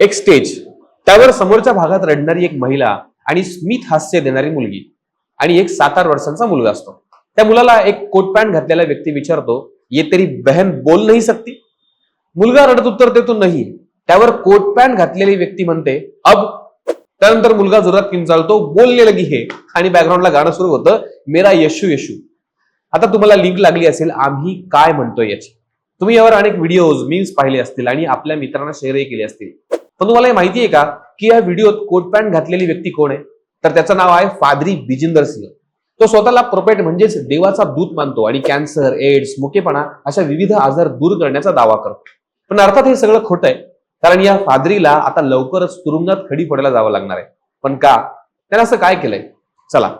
एक स्टेज त्यावर समोरच्या भागात रडणारी एक महिला आणि स्मित हास्य देणारी मुलगी आणि एक सात आठ वर्षांचा मुलगा असतो. त्या मुलाला एक कोट पॅन्ट घातलेला व्यक्ती विचारतो ये तेरी बहन बोल नाही सकती? मुलगा रडत उत्तर देतो नाही. त्यावर कोट पॅन्ट घातलेली व्यक्ती म्हणते अब. त्यानंतर मुलगा जोरात किंचाळतो बोलले लगी हे. आणि बॅकग्राऊंडला गाणं सुरू होतं मेरा यशू यशू. आता तुम्हाला लिंक लागली असेल आम्ही काय म्हणतोय याची? तुम्ही यावर अनेक व्हिडिओज मीम्स पाहिले असतील आणि आपल्या मित्रांना शेअरही केले असतील. पण तुम्हाला हे माहिती आहे का की या व्हिडिओत कोट पॅन्ट घातलेली व्यक्ती कोण आहे? तर त्याचं नाव आहे फादरी बिजिंदर सिंह. तो स्वतःला प्रोपेट म्हणजेच देवाचा दूत मानतो आणि कॅन्सर एड्स मुकेपणा अशा विविध आजार दूर करण्याचा दावा करतो. पण अर्थात हे सगळं खोटं आहे कारण या फादरीला आता लवकरच तुरुंगात खडी फोडायला जावं लागणार आहे. पण का? त्यानं असं काय केलंय? चला.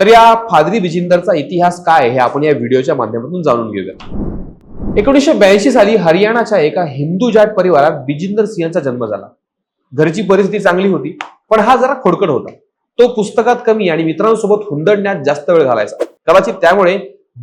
तर या फादरी बिजिंदरचा इतिहास काय हे आपण या व्हिडिओच्या माध्यमातून जाणून घेऊया. एकोणीसशे ब्याऐंशी साली हरियाणाच्या एका हिंदू जाट परिवारात बिजिंदर सिंहचा जन्म झाला. घरची परिस्थिती चांगली होती पण हा जरा खोडकड होता. तो पुस्तकात कमी आणि मित्रांसोबत हुंदडण्यात जास्त वेळ घालायचा. कदाचित त्यामुळे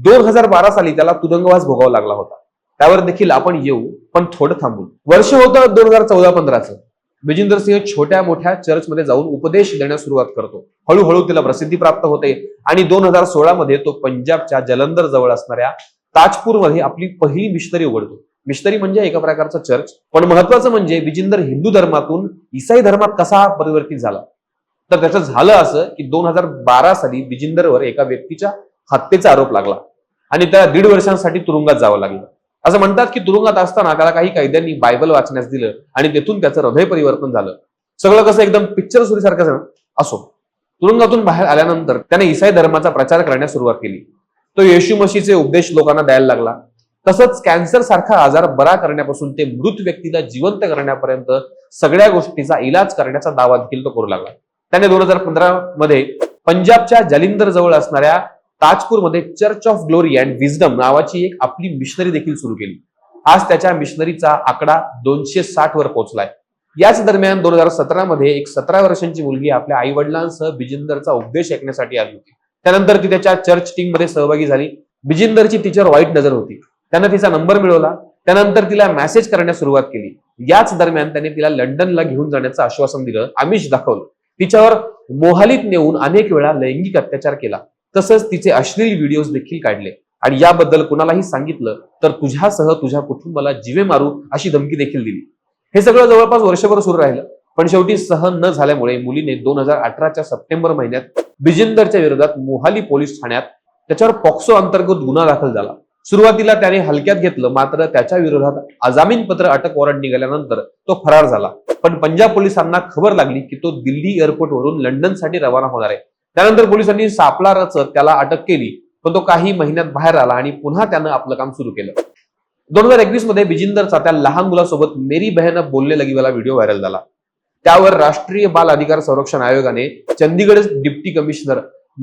दोन हजार बारा साली त्याला तुरुंगवास भोगावा लागला होता. त्यावर देखील आपण येऊ पण थोडं थांबू वर्ष होतं दोन हजार चौदा पंधराचं. विजेंद्र सिंह छोट्या मोठ्या चर्चमध्ये जाऊन उपदेश देण्यास सुरुवात करतो. हळूहळू तिला प्रसिद्धी प्राप्त होते आणि दोन हजार सोळा मध्ये तो पंजाबच्या जलंधर जवळ असणाऱ्या ताजपूरमध्ये आपली पहिली मिशनरी उघडतो. मिशनरी म्हणजे एका प्रकारचं चर्च पण महत्वाचं म्हणजे विजिंदर हिंदू धर्मातून इसाई धर्मात कसा परिवर्तित झाला? तर त्याचं झालं असं की दोन हजार बारा साली विजिंदरवर एका व्यक्तीच्या हत्येचा आरोप लागला. आणि त्याला दीड वर्षांसाठी तुरुंगात जावं लागलं. असं म्हणतात की तुरुंगात असताना त्याला काही कैद्यांनी बायबल वाचण्यास दिलं आणि तेथून त्याचं हृदय परिवर्तन झालं. सगळं कसं एकदम पिक्चर सुरीसारखं झालं असो. तुरुंगातून बाहेर आल्यानंतर त्याने इसाई धर्माचा प्रचार करण्यास सुरुवात केली. तो येशू मशीचे उपदेश लोकांना द्यायला लागला. तसंच कॅन्सर सारखा आजार बरा करण्यापासून ते मृत व्यक्तीला जिवंत करण्यापर्यंत सगळ्या गोष्टीचा इलाज करण्याचा दावा देखील तो करू लागला. त्याने दोन हजार पंधरा मध्ये पंजाबच्या जलिंदर जवळ असणाऱ्या ताजपूरमध्ये church of glory and wisdom नावाची एक आपली मिशनरी देखील सुरू केली. आज त्याच्या मिशनरीचा आकडा दोनशे साठ वर पोहोचलाय. याच दरम्यान दोन हजार सतरा मध्ये एक सतरा वर्षांची मुलगी आपल्या आई वडिलांसह बिजिंदरचा उपदेश ऐकण्यासाठी आली होती. त्यानंतर ती त्याच्या चर्च टीममध्ये सहभागी झाली. बिजिंदरची तिच्यावर वाईट नजर होती. त्यानं तिचा नंबर मिळवला. त्यानंतर तिला मेसेज करण्यास सुरुवात केली. याच दरम्यान त्याने तिला लंडनला घेऊन जाण्याचं आश्वासन दिलं. आमिष दाखवलं. तिच्यावर मोहालीत नेऊन अनेक वेळा लैंगिक अत्याचार केला. तसंच तिचे अश्लील व्हिडिओज देखील काढले. आणि याबद्दल कुणालाही सांगितलं तर तुझ्यासह तुझ्या कुटुंबाला जिवे मारू अशी धमकी देखील दिली. हे सगळं जवळपास वर्षभर सुरू राहिलं. पण शेवटी सहन न झाल्यामुळे मुलीने दोन हजार अठराच्या सप्टेंबर महिन्यात बिजिंदरच्या विरोधात मोहाली पोलीस ठाण्यात त्याच्यावर पॉक्सो अंतर्गत गुन्हा दाखल झाला. सुरुवातीला त्याने हलक्यात घेतलं मात्र त्याच्या विरोधात अजामीनपत्र अटक वॉरंट निघाल्यानंतर तो फरार झाला. पण पंजाब पोलिसांना खबर लागली की तो दिल्ली एअरपोर्टवरून लंडनसाठी रवाना होणार आहे. त्यानंतर पोलिसांनी सापळा रचत त्याला अटक केली पण तो काही महिन्यात बाहेर आला आणि पुन्हा त्यानं आपलं काम सुरू केलं. दोन हजार एकवीसमध्ये बिजिंदरचा त्या लहान मुलासोबत मेरी बहन बोलले लगीवाला व्हिडिओ व्हायरल झाला. त्यावर राष्ट्रीय बाल अधिकार संरक्षण आयोगाने चंदीगड डिप्टी कमिशनर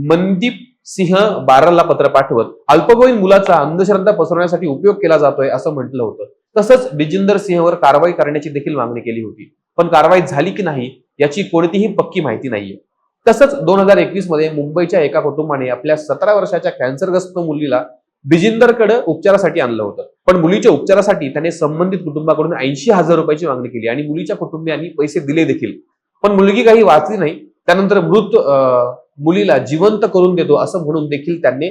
मनदीप सिंह बाराला पत्र पाठवत अल्पवयीन मुलाचा अंधश्रद्धा पसरवण्यासाठी उपयोग केला जातोय असं म्हटलं होतं. तसंच बिजिंदर सिंहवर कारवाई करण्याची देखील मागणी केली होती. पण कारवाई झाली की नाही याची कोणतीही पक्की माहिती नाहीये. तसंच दोन हजार एकवीसमध्ये मुंबईच्या एका कुटुंबाने आपल्या सतरा वर्षाच्या कॅन्सरग्रस्त मुलीला बिजिंदरकडे उपचारासाठी आणलं होतं. पण मुलीच्या उपचारासाठी त्याने संबंधित कुटुंबाकडून ऐंशी हजार रुपयाची मागणी केली आणि मुलीच्या कुटुंबियांनी पैसे दिले देखील. पण मुलगी काही वाचली नाही. त्यानंतर मृत अं, मुलीला जिवंत करून देतो असं म्हणून देखील त्यांनी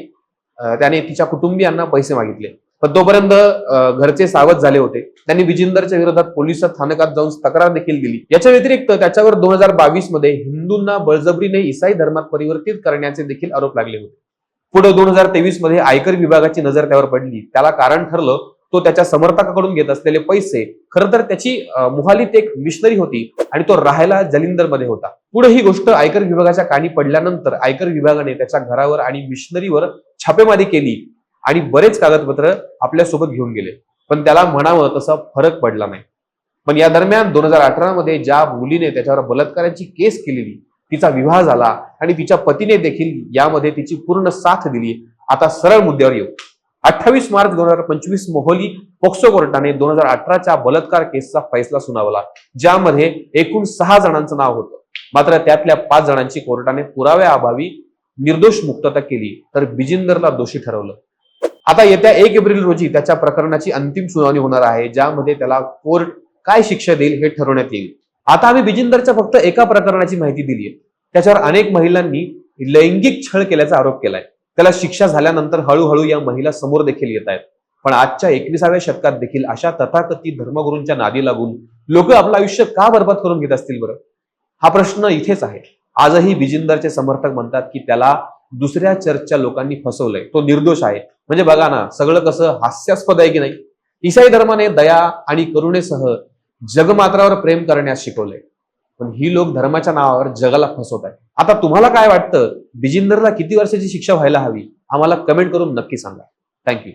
त्याने तिच्या कुटुंबियांना पैसे मागितले. पण तोपर्यंत घरचे सावध झाले होते. त्यांनी विजिंदरच्या विरोधात पोलीस स्थानकात जाऊन तक्रार देखील दिली. याच्या व्यतिरिक्त त्याच्यावर दोन हजार बावीसमध्ये हिंदूंना बळजबरीने इसाई धर्मात परिवर्तित करण्याचे देखील आरोप लागले होते. पुढे दोन हजार तेवीसमध्ये आयकर विभागाची नजर त्यावर पडली. त्याला कारण ठरलं तो त्याच्या समर्थकाकडून घेत असलेले पैसे खरं तर त्याची मोहालीत एक मिशनरी होती आणि तो राहायला जलिंदरमध्ये होता. पुढे ही गोष्ट आयकर विभागाच्या कानी पडल्यानंतर आयकर विभागाने त्याच्या घरावर आणि मिशनरीवर छापेमारी केली आणि बरेच कागदपत्र आपल्यासोबत घेऊन गेले. पण त्याला म्हणावं तसा फरक पडला नाही. पण या दरम्यान दोन हजार अठरा मध्ये ज्या मुलीने त्याच्यावर बलात्काराची केस केलेली तिचा विवाह झाला आणि तिच्या पतीने देखील यामध्ये तिची पूर्ण साथ दिली. आता सरळ मुद्द्यावर येऊ. अठ्ठावीस मार्च दोन हजार पंचवीस मोहोली पोक्सो कोर्टाने दोन हजार अठराच्या बलात्कार केसचा फैसला सुनावला ज्यामध्ये एकूण सहा जणांचं नाव होतं. मात्र त्यातल्या पाच जणांची कोर्टाने पुराव्याअभावी निर्दोष मुक्तता केली तर बिजिंदरला दोषी ठरवलं. आता येत्या एक एप्रिल रोजी त्याच्या प्रकरणाची अंतिम सुनावणी होणार आहे ज्यामध्ये त्याला कोर्ट काय शिक्षा देईल हे ठरवण्यात येईल. आता आम्ही बिजिंदरच्या फक्त एका प्रकरणाची माहिती दिली आहे त्याच्यावर अनेक महिलांनी लैंगिक छळ केल्याचा आरोप केलाय. त्याला शिक्षा झाल्यानंतर हळूहळू या महिला समोर देखील येत आहेत. पण आजच्या एकविसाव्या शतकात देखील अशा तथाकथित धर्मगुरूंच्या नादी लागून लोक आपलं आयुष्य का बर्बाद करून घेत असतील बरं? हा प्रश्न इथेच आहे. आजही बिजिंदरचे समर्थक म्हणतात की त्याला दुसऱ्या चर्चच्या लोकांनी फसवलंय. तो निर्दोष आहे. म्हणजे बघा ना सगळं कसं हास्यास्पद आहे की नाही? ईसाई धर्माने दया आणि करुणेसह जगमात्रावर प्रेम करण्यास शिकवलंय पण ही लोक धर्माच्या नावावर जगाला फसवत आहेत. आता तुम्हाला काय वाटतं? बिजिंदरला किती वर्षाची शिक्षा व्हायला हवी? आम्हाला कमेंट करून नक्की सांगा. थँक्यू